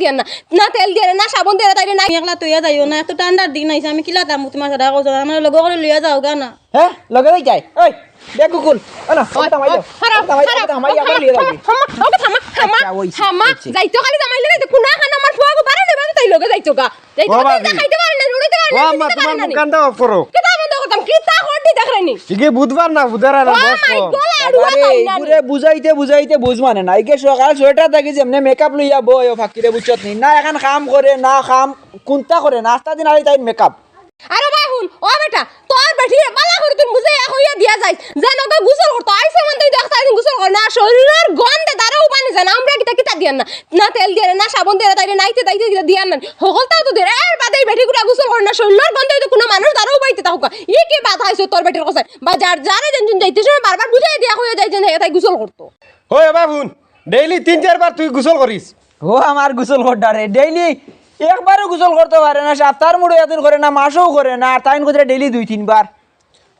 দিয়ান না। না তেল দিয়ে না সাবন দিয়ে তাই না একলা তৈয়া যাইও না এত ঠান্ডার দিন আইছে আমি কিলা দাম তোমার সাথে কৈছো আমার লগ করে লইয়া যাও গা না হ্যাঁ লগে যাই যাই ওই। যাইতো খালি জামাই লাগে কুনা খান আমার দেবা তাই লগে যাইতো গা। যাইতো ও তাই বাবি। খাইতে পারে না উড়তে ও আম্মা তোমার মুখানটা অফ করো কিতা বন্ধ করতাম কিতা হড়ি দেখরানি ইগে বুধবার না বুধবার ও না বুঝাইতে বুঝাইতে বুঝ মানে না ইকে সকাল সোয়েটার থাকি যেমনে মেকআপ লইয়া বই ও ফাকিরে বুঝছত নি। না এখন কাম করে না কাম কোনটা করে নাস্তা দিন আরে তাই মেকআপ আরে হুন ও বেটা তোর বেটি বালা করে তুমি বুঝে এক হইয়া দিয়া যাই যেন ওকে গুসল করতো আইসে মন তুই দেখতা দিন গুসল কর না শরীরের গন্ধে দাঁড়াও পানি জানা আমরা কিতা কিতা দিয়ান না। না তেল দিয়ে না সাবন দিয়ে তাই নাইতে তাইতে কিতা দিয়ান না। হকলতাও তো দিয়ে এর বাদে বেটি গুলা গুসল কর না শরীরের গন্ধে তো কোনো মানুষ দাঁড়াও পাইতে তাহুকা ই কি বাধা হইছে তোর বেটির কথা বা যার যারে যেন যাইতে সময় বারবার বুঝাই দিয়া হইয়া যাই যেন তাই গুসল করতো হই বাবুন ডেইলি তিন চারবার তুই গোসল করিস ও আমার গোসল করডারে ডেইলি একবারও গোসল করতে পারে না সপ্তাহের মুড়ে এদিন করে না মাসও করে না আর তাইন করে ডেইলি দুই তিনবার।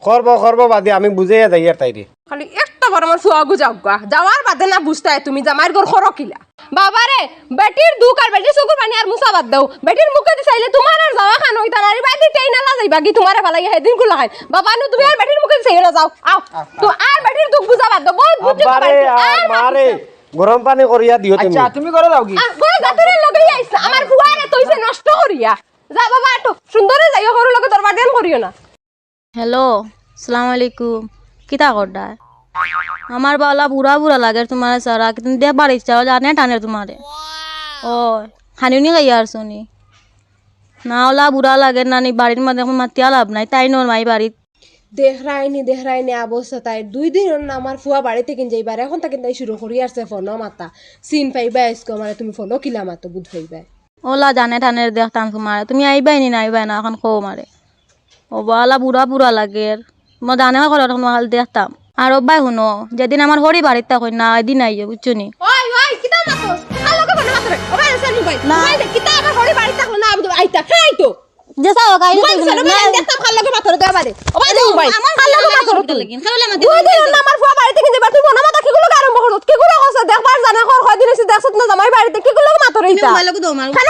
করব করব বাদে আমি বুঝাইয়া যাই আর তাইরে। খালি একটা বার আমার ফুয়া গুজাও গা। যাওয়ার বাদে না বুঝতে হয় তুমি জামাইর ঘর খরো কিলা বাবা বাবারে বেটির দুঃখ আর বেটির চকুর পানি আর মুসা বাদ দাও। বেটির মুখে দি চাইলে তোমার আর যাওয়া খান হইতা না বাদি টেই না যাইবা কি তোমারে ভালাই হেদিন কুলা খাই বাবা নু তুমি আর বেটির মুখে চাই না যাও। আও তো আর বেটির দুঃখ বুঝা বাদ দাও। বহুত বুঝছ আবারে আর মারে গরম পানি করিয়া দিও তুমি। আচ্ছা তুমি করে দাও কি? বড় গাতুরে লগে আইছ আমার ফুয়ারে তইছে নষ্ট করিয়া যা বাবা আটো সুন্দরে যাইও হরু লগে দরবার দেন করিও না। হ্যালো সালাম আলাইকুম। কিতা করডা আমার বালা বুড়া বুড়া লাগে তোমার সারা কিন্তু দেবার ইচ্ছা জানে টানে তোমারে ও হানিউনি গাইয়া আর শুনি না ওলা বুড়া লাগে নানি বাড়ির মধ্যে এখন মাতিয়া লাভ নাই তাই নোর মাই বাড়িত দেহরাইনি দেহরাইনি অবস্থা তাই দুই দিন না আমার ফুয়া বাড়িতে কিন যাইবার এখন তাকে তাই শুরু করি আসছে ফোনও মাতা। সিন পাইবা আজকে মানে তুমি ফোনও কিলা মাতো বুধ পাইবা ওলা জানে টানের দেখতাম তোমারে তুমি আইবাই নি না আইবাই না এখন কো মারে। ও বালা বুড়া বুড়া লাগে মই জানে ঘর এখন হাল দেখতাম আর অব্বাই শুনো যেদিন আমার হরি বাড়িত কই না এদিন আইয়ে বুঝছ নি? ওই ওই কিতা মাতো আলোকে ফোন মাতো ওবাই মোবাইল। দে কিতা আমার ঘরে বাড়ি থাকল না আইতা খাই তো যে সাও মোবাইল সেল মোবাইল তুই আমার ফুয়া বাড়িতে কিন তুই মনে দেখবার জানা কর দিন দেখছত না জামাই বাড়িতে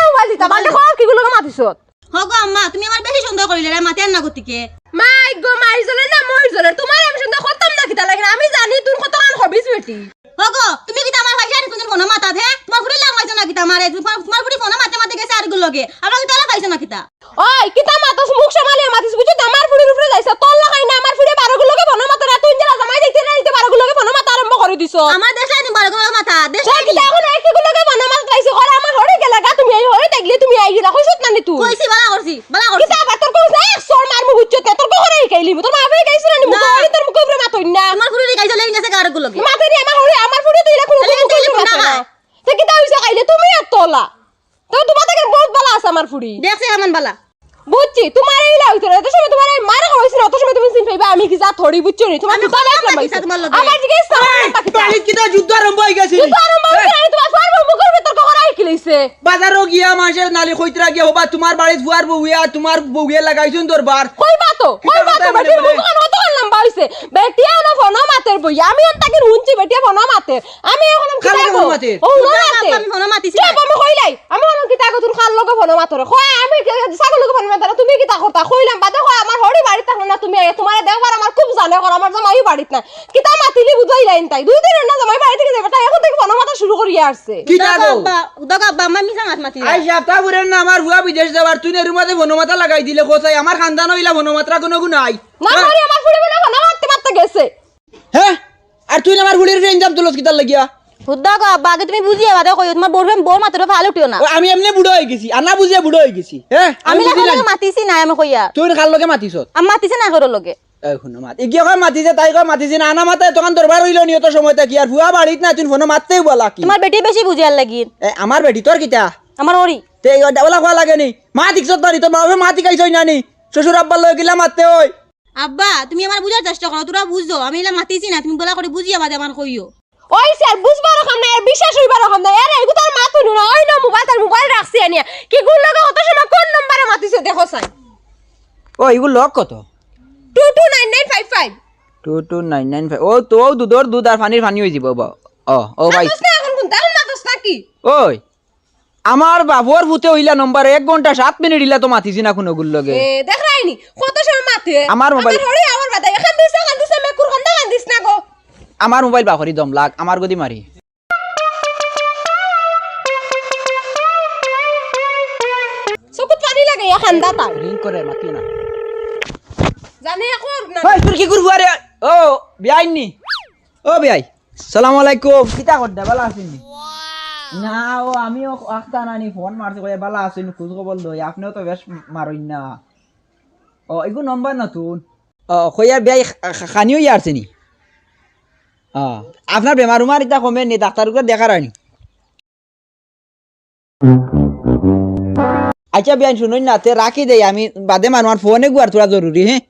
মোবাইল দিতা কর হগো আম্মা তুমি আমার বেশি সুন্দর করিলে রে মাতে না গতিকে। মাই গো মাই জলে না মই জলে তোমার আমি শুনতে করতাম না কিতা লাগে আমি জানি তোর কত কান হবিস বেটি। হগো তুমি কি আমার ভাইসা কোন ফোন মাতা হে? তোমার ফুরি লাগাইছো না কিতা মারে তোমার ফুরি ফোন মাতে মাতে গেছে আরগুলো লগে। আমার কিতা লাগাইছো না কিতা? ওই কিতা মাতস মুখ সামালি মাতিস বুঝছ আমার ফুড়ির উপরে যাইছে। তোর লাগাই না আমার ফুড়ে বারো গুলোকে বন মাতা রা তুই জেলা জামাই দেখতে না দিতে বারো গুলোকে বন মাতা আরম্ভ করে দিছো। আমার দেশ লাইনি বারো গুলো মাথা দেশ সে কিতা এখন এক গুলোকে বন মাতা লাইছে ওরা আমার হরে গেলা গা তুমি এই হরে দেখলে তুমি আই গিলা। কইছত না নি তুই কইছি বালা করছি বালা করছি কিতা আবার তোর কইছ এক সর মার মুখ বুঝছ তে তোর কহরে কাইলি তোর মা ফেরে কাইছ না নি? মুখ হরে তোর মুখ উপরে মাতই না। তোমার ফুরি গাইছো লেগে গেছে আরগুলো লগে মাতে নি আমার হরে আমার ফুড়ে তুই কোন তাহলে কোন তাইলে কইছ ফোন না আগায়। তে কিতা হইছে কাইলে তুমি আর তোলা তো তোমার থেকে বহুত আমার ফুড়ি দেখছে এমন বালা। বুঝছি তোমার এই লাগতো না তো সময় তোমার মারা হইছে না তো সময় তুমি চিন আমি কি যা থড়ি বুঝছ নি? তোমার আমি পাইছি তোমার লগে। আমার জিজ্ঞেস করো বাড়িত কিটা যুদ্ধ আরম্ভ হয়ে গেছে? তুই আরম্ভ হইছে না তোমার ফার্ম মুখের ভিতর কখন আই কিলাইছে বাজারও গিয়া মানুষের নালি খৈতরা গিয়া হবা তোমার বাড়িত ফুয়ার বউয়া তোমার বউয়ে লাগাইছুন দরবার। কইবা তো কইবা তো বেটি। মুখ কত লম্বা হইছে? বেটিয়া না ফোন মাতের বই আমি অন তাকে বেটিয়া ফোন মাতের আমি এখন কি মাতের? ও না মাতে। আমি মাতিছি কি আমি কইলাই? আমি অন কি তোর খাল লগে মাতরে কই আমি লগে মাতরে তুমি কি তা করতা কইলাম বাদে কই আমার হড়ি বাড়ি থাকল না তুমি আইয়া তোমার দেখবার আমার খুব জানে কর আমার জামাই বাড়িত না কি তা মাতিলি বুঝাই লাইন তাই। দুই দিন না জামাই বাড়ি থেকে যাবে তাই এখন থেকে মাতা শুরু করিয়া আসছে আব্বা আমার মিছা মাত মাতি আই না আমার হুয়া বিদেশ যাবার তুই রুমাতে বনমাতা লাগাই দিলে কোথায় আমার খানদান হইলা বনমাত্রা কোনো গুণ নাই। না করি আমার ফুড়ি বলে ফোন মারতে মারতে গেছে। হ্যাঁ? আর তুই আমার হুলির ইনজাম তুলস কিতার লাগিয়া? হুদ্দা গো আব্বা আগে তুমি বুঝিয়ে বাদে কই তোমার বোর বোর মাত্র ভালো উঠিও না। আমি এমনি বুড়ো হয়ে গেছি আর না বুঝিয়ে বুড়ো হয়ে গেছি হ্যাঁ? আমি লাগে মাতিছি না আমি কইয়া। তুই খাল লগে মাতিছ আমি মাতিছি না করো লগে। মাতিছে তাই কয় মাতিছে না আনা মাতে তখন দরবার হইল নিয়ত সময়টা কি আর হুয়া বাড়িত না তুই ফোন মারতেই বলা কি? তোমার বেটি বেশি বুঝিয়ার লাগি। এ, আমার বেটি তোর কিতা? আমার ওরি তে ডাবলা খোয়া লাগে নি? মা দিকছ তোর তোর বাবা মা দিকাইছ না নি? শ্বশুর আব্বার লগে গিলা মারতে ওই আব্বা তুমি আমার বুঝার চেষ্টা করো তোরা বুঝছ আমি এলা মাতিছি না তুমি বলা করে বুঝিয়া বাদে আমার কইও। ওই স্যার বুঝবার রকম না বিশ্বাস হইবার রকম না আরে এগু তার মাথা নুন ওই না মোবাইল তার মোবাইল রাখছি আনিয়া কি গুল লাগা কত সময় কোন নম্বরে মাতিছে দেখো সাই ও এগুলো লক কত? Two two nine nine five five. Two two nine nine five. ও তো দুধর দুধ আর পানির পানি হয়ে যাব বা ও ও ভাই না এখন কোন তাহলে মাতস নাকি ওই আমার বাবুর ভূতে হইলা নম্বর এক ঘণ্টা সাত মিনিট ইলা তো মাতিছি না কোনো গুলোকে এ দেখ রাইনি কত সময় মাতে? আমার মোবাইল- হরি আমার বাদা এখান দিছ এখান দিছ মেকুর খান্দা কান্দিস না গো। আমার মোবাইল বাকরি দম লাগ আমার গদি মারি। চকুত পানি লাগে এ খান্দা তার রিং করে মাতি না। জানি এখন না। ওই তোর কি করব আরে ও বিয়াই নি। ও বিয়াই। সালাম আলাইকুম। কিতা করতে ভালো আছেন না। ও, আমিও আখতা নানি ফোন মারছি, কয়ে ভালো আছেন খোঁজ খবর লই, আপনিও তো বেশ মারইন না। ও এগু নম্বর নতুন ও কইয়ার বিয়াই খানিও ইয়ারছে নি ও, আপনার বেমার উমার ইতা কমে নি ডাক্তার দেখার আনি। আচ্ছা বিয়ান শুনুন না, তে রাখি দেই, আমি বাদে মানুষ ফোনে গুয়ার তোরা জরুরি হ্যাঁ?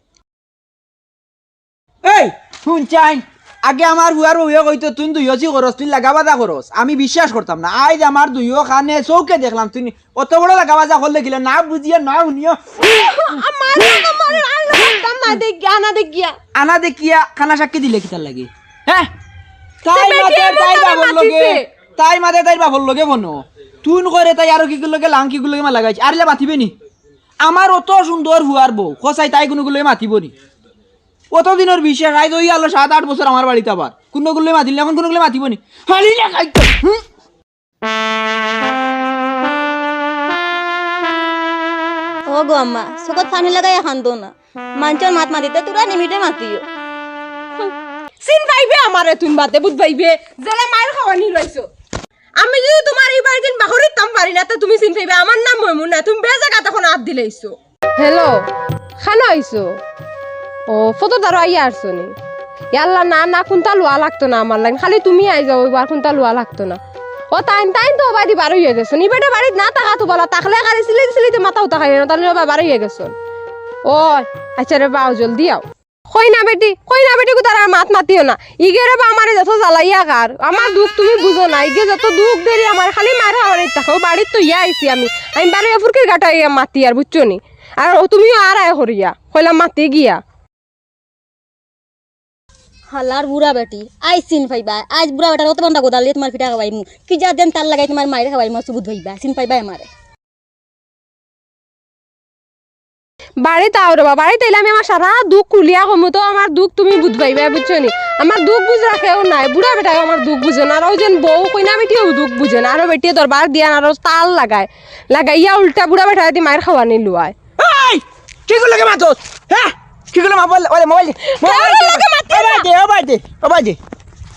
এই শুন চাই আগে আমার হুয়ার বউয়ে কইতো তুই দুই হসি করস তুই লাগাবাজা করস আমি বিশ্বাস করতাম না। আজ আমার দুইও খানে চৌকে দেখলাম তুই অত বড় লাগাবাজা করলে গেলে না বুঝিয়ে না শুনিও দেখিয়া আনা দেখিয়া খানা সাক্ষী দিলে কিতার লাগে। হ্যাঁ তাই মাতে তাই বাবর লগে তাই মাতে তাই বাবর লগে বনো। তুই করে তাই আরও কি লগে লাং কি লগে মা লাগাইছি। আরে মাতিবে নি? আমার অত সুন্দর হুয়ার বউ খসাই তাই কোনো গুলো মাতিব নি? অত দিনের বিশ্বাস আজ ওই আলো সাত আট বছর আমার বাড়িতে আবার। কোনো গুলো মাতিলে এখন কোনো গুলো মাতিব নি হালি লাগাইতো হুম? ও গো আম্মা পানি লাগাই এখন দো না মাত মাতিতে তোরা নিমিটে মাতিও। সিন পাইবে আমারে তুই বাতে বুঝ পাইবে জেলা মায়ের খাওয়ানি রইছো আমি যদি তোমার এই বাড়ির দিন বাহরিত কাম পারি না তো তুমি সিন পাইবে আমার নাম ময়মুনা তুমি বে জায়গা তখন হাত দিলেইছো হ্যালো খানো আইছো ও ফটো দাঁড়ো আইয়া আসছো নি? ইয়াল্লা না না কোনটা লোয়া লাগতো না আমার লাগে? খালি তুমি আই যাও এবার কোনটা লোয়া লাগতো না? ও, তাইন তাইন তো বাড়ি বার হয়ে গেছো নি? বেটা বাড়িত না থাকা তো বলা, তাকলে গাড়ি সিলিতে সিলিতে মাথা উঠা খাই না তাহলে বার হয়ে গেছো। ও আচ্ছা রে বাও, জলদি আও। কই না বেটি, কই না বেটি তার আর মাত মাতিও না। ইগেরে বা আমারে যত জ্বালাইয়া কার আমার দুঃখ তুমি বুঝো না, ইগে যত দুঃখ দেরি আমার, খালি মারা আমার থাকো বাড়ির তো ইয়া আইছি আমি। আমি বাড়ি ফুরকির গাটা ইয়া মাতি আর, বুঝছ নি? আর তুমিও আর আয় হরিয়া, কইলাম মাতি গিয়া। হালার বুড়া বেটি। আই চিন পাইবা। আজ বুড়া বেটার অত বন্ধা গোদালি তোমার পিঠা খাবাই মু। কি যা দেন তার লাগাই তোমার মায়ের খাবাই মা সুবুধ হইবা। চিন পাইবা আমারে। বাড়িতে আও রবা বাড়িতে এলে আমি আমার সারা দুঃখ কুলিয়া কমু তো। আমার দুঃখ তুমি বুঝবাইবা বুঝছ নি? আমার দুঃখ বুঝরা কেউ নাই। বুড়া বেটাও আমার দুঃখ বুঝে না। আর ওই যেন বউ কইনা বেটিও দুঃখ বুঝে না। আরও বেটিয়ে দরবার দিয়া না আরও তাল লাগায়। লাগাইয়া উল্টা বুড়া বেটা দি মায়ের খাওয়ানি লুয়ায় এই! কি লাগে মাতো হ্যাঁ? কি গুলো মোবাইল ওরে মোবাইল মোবাইল দে ও বাই দে ও বাই দে।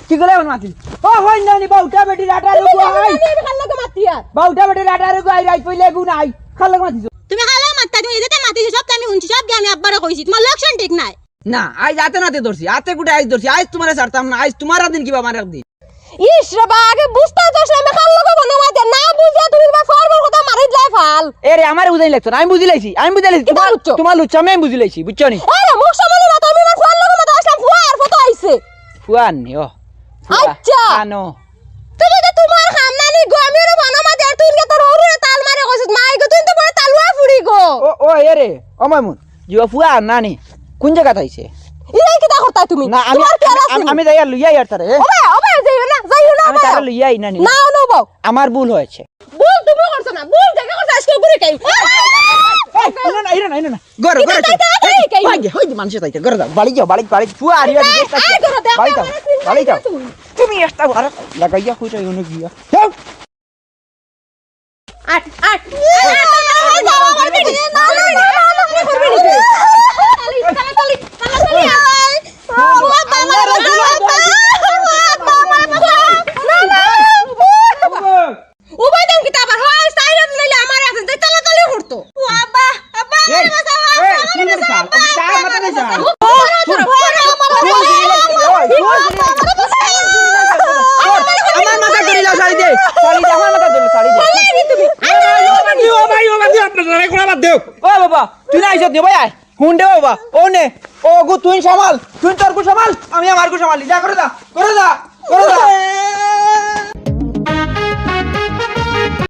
কি গুলো মাতি ও হই না নি বাউটা বেটি রাটা রুগু আই বাউটা বেটি রাটা রুগু আই রাই পইলে গু নাই। খাল লাগে মাতিছো তুমি খালা মাত্তা তুমি এদিকে মাতিছো সব আমি শুনছি সব আমি আব্বারে কইছি। তোমার লক্ষণ ঠিক নাই। না আজ আতে নাতে ধরছি আতে গুটে আজ ধরছি আজ তোমারে ছাড়তাম না আজ তোমার দিন কিবা আমার একদিন ইস রে বা আগে বুঝতে দোষ আমি খাল লগো বনো মাতে না বুঝে তুমি বা ফরবর কথা মারি যাই ফাল। এ রে আমার বুঝাই লাগতো আমি বুঝি লাইছি আমি বুঝি লাইছি তোমার? তোমার লুচ্ছা আমি বুঝি লাইছি বুঝছ নি? আরে মুখ না তুমি না ফোন লগো মাতে আসলাম ফুয়ার ফটো আইছে। ফুয়ান নি ও আচ্ছা। আনো। তুমি তো তোমার খামনানি গো আমি রে বনো মাতে আর তুই কে তোর হরুরে তাল মারে কইছিস মাই গো তুই তো বড় তালুয়া ফুড়ি গো। ও ও এ ও মামুন জিও ফুয়া না নি কোন জায়গা তাইছে কি করতা তুমি? না আমি আমি- আমি যাইয়া লইয়া ইয়ার তারে এ? ওবে ওবে যাইও না যাইও না আমি তারে লইয়া আইনা নি না নবো আমার ভুল হয়েছে ভুল তুমি করছ না ভুল করছ আজকে ঘুরে কাই ইয়া তুমি। একটা লাগাইয়া কইটা ইউনো গিয়া আট আট যাওয়া করবি না না না না না করবি না তালি তালি তালি তালি আয় ও বাবা উবাই দাম কিতা আবার হয় সাইরাত লইলে আমার আছে যে তালা তালি করতো ও আব্বা আব্বা এই এই সুন্দর সাল চা মাথা নাই সাল আমার মাথা ধরে যাও শাড়ি দে শাড়ি দে আমার মাথা ধরে শাড়ি দে ও ভাই ও ভাই আপনার লড়াই করা বাদ দেও। ও বাবা, তুই না আইসত নি ভাই, আয়। হুন দে বাবা। ও নে। ও গু, তুই সামাল। তুই তোর গু সামাল। আমি আমার গু সামালি যা, করে দা করে দা করে দা।